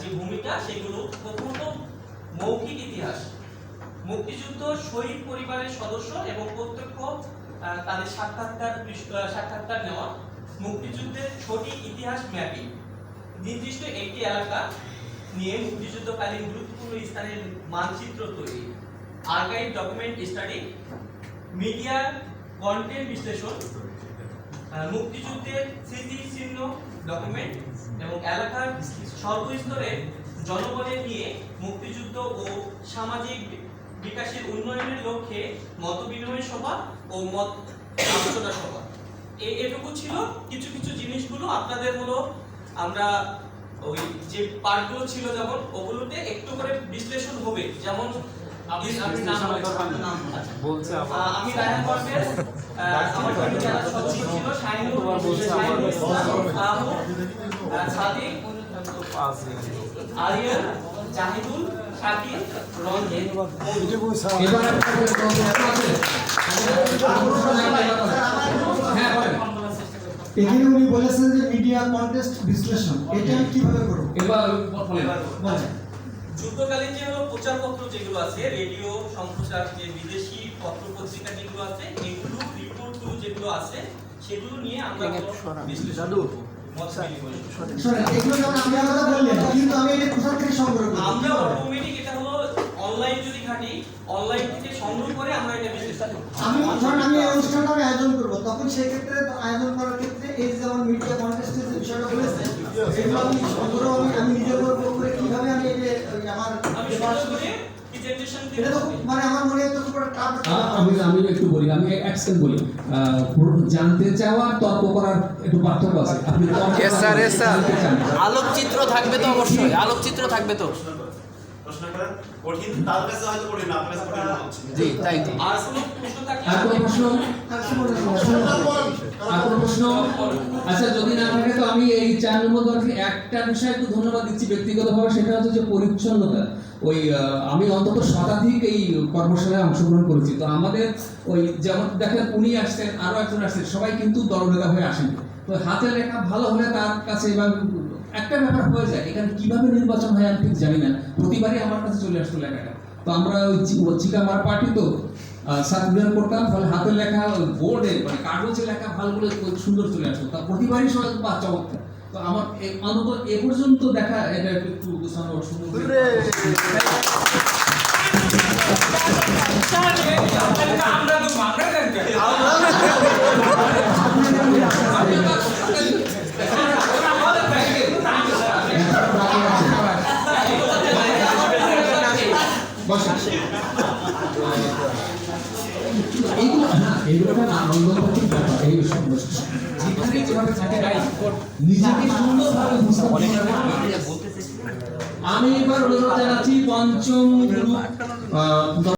যে ভূমিকা সেগুলো প্রথমত মৌখিক ইতিহাস। মুক্তিযুদ্ধ শহীদ পরিবারের সদস্য এবং প্রত্যক্ষ তাদের সাক্ষাৎকার সাক্ষাৎকার নেওয়া। মুক্তিযুদ্ধের সঠিক ইতিহাস ম্যাপিং। নির্দিষ্ট একটি এলাকা নিয়ে মুক্তিযুদ্ধকালীন গুরুত্বপূর্ণ স্থানের মানচিত্র তৈরি। Archive document study media content বিশ্লেষণ। মুক্তিযুদ্ধের স্মৃতি চিহ্ন ডকুমেন্ট এবং এলাকার সর্বস্তরের জনগণের নিয়ে মুক্তিযুদ্ধ ও সামাজিক বিকাশের উন্নয়নের লক্ষ্যে মত বিনিময় সভা ও মত আলোচনা সভা। এ- এটুকু ছিল। কিছু কিছু জিনিসগুলো আপনাদের হলো আমরা ওই যে পার্টগুলো ছিল যেমন ওগুলোতে একটু করে বিশ্লেষণ হবে। যেমন আপনি আপনি নাম আচ্ছা। আমি রায়হান আমার ছিল সাদিক আরিয়ান জাহিদুল শাকির রঞ্জিত এবার হ্যাঁ বলেন এখানে উনি বলেছেন যে মিডিয়া কন্টেস্ট বিশ্লেষণ। এটা আমি কীভাবে করব? এবার বলেন। যুদ্ধকালীন যে হলো প্রচারপত্র যেগুলো আছে রেডিও সম্প্রচার যে বিদেশি পত্র পত্রিকা যেগুলো আছে এগুলো রিপোর্টগুলো যেগুলো আছে সেগুলো নিয়ে আমরা করব, করব। এগুলো যেমন কথা বললেন কিন্তু আমি এটা কোথা থেকে সংগ্রহ করব আমরা অটোমেটিক এটা হলো অনলাইন যদি ঘাটি অনলাইন থেকে সংগ্রহ করে আমরা এটা বিশ্লেষণ আমি ধরেন আমি অনুষ্ঠানটা আমি আয়োজন করব তখন সেই ক্ষেত্রে আয়োজন করার ক্ষেত্রে এই যেমন মিডিয়া কন্টেস্টের বিষয়টা বলেছেন এগুলো আমি সংগ্রহ আমি আমি নিজের উপর করে কীভাবে আমি এই যে ওই আমার আমি সুন্দর করে প্রেজেন্টেশন এটা তো খুব- মানে আমার মনে হয় তো খুব একটা টাফ আ- আমি আমি একটু বলি আমি এক বলি। জানতে চাওয়া আর তর্ক করার একটু পার্থক্য আছে। আপনি। আলোকচিত্র থাকবে তো অবশ্যই আলোকচিত্র থাকবে তো। প্রশ্ন করেন কঠিন তার কাছে হয়তো কঠিন না আপনার কাছে কঠিন জি তাই তো আর কোনো প্রশ্ন? থাকলে আচ্ছা যদি না থাকে, তো আমি এই চার নম্বর দলকে একটা বিষয়ে একটু ধন্যবাদ দিচ্ছি ব্যক্তিগতভাবে, সেটা হচ্ছে যে পরিচ্ছন্নতা। ওই আমি অন্তত শতাধিক এই কর্মশালায় অংশগ্রহণ করেছি। তো আমাদের ওই যেমন দেখেন, উনি আসছেন, আরও একজন আসছেন, সবাই কিন্তু দলনেতা হয়ে আসেন। তো হাতে লেখা ভালো হলে তার কাছে এবং একটা ব্যাপার হয়ে যায়, এখানে কীভাবে নির্বাচন হয় আমি ঠিক জানি না। প্রতিবারই আমার কাছে চলে আসতো লেখাটা। তো আমরা ওই চিকামার পার্টি তো সার্কুলার করতাম ফলে হাতের লেখা বোর্ডে মানে কাগজে লেখা ভালোগুলো করে সুন্দর চলে আসতো তা প্রতিবারই সবাই বা চমৎকার। তো আমার অন্তত এ পর্যন্ত দেখা এটা একটু গোছানো সুন্দর করে। এইগুলো একটা আনন্দপ্রতিক ব্যাপার। এই যেখানে যেভাবে থাকে নিজেকে সুন্দরভাবে উপস্থাপন আমি এবার অনুরোধ জানাচ্ছি পঞ্চম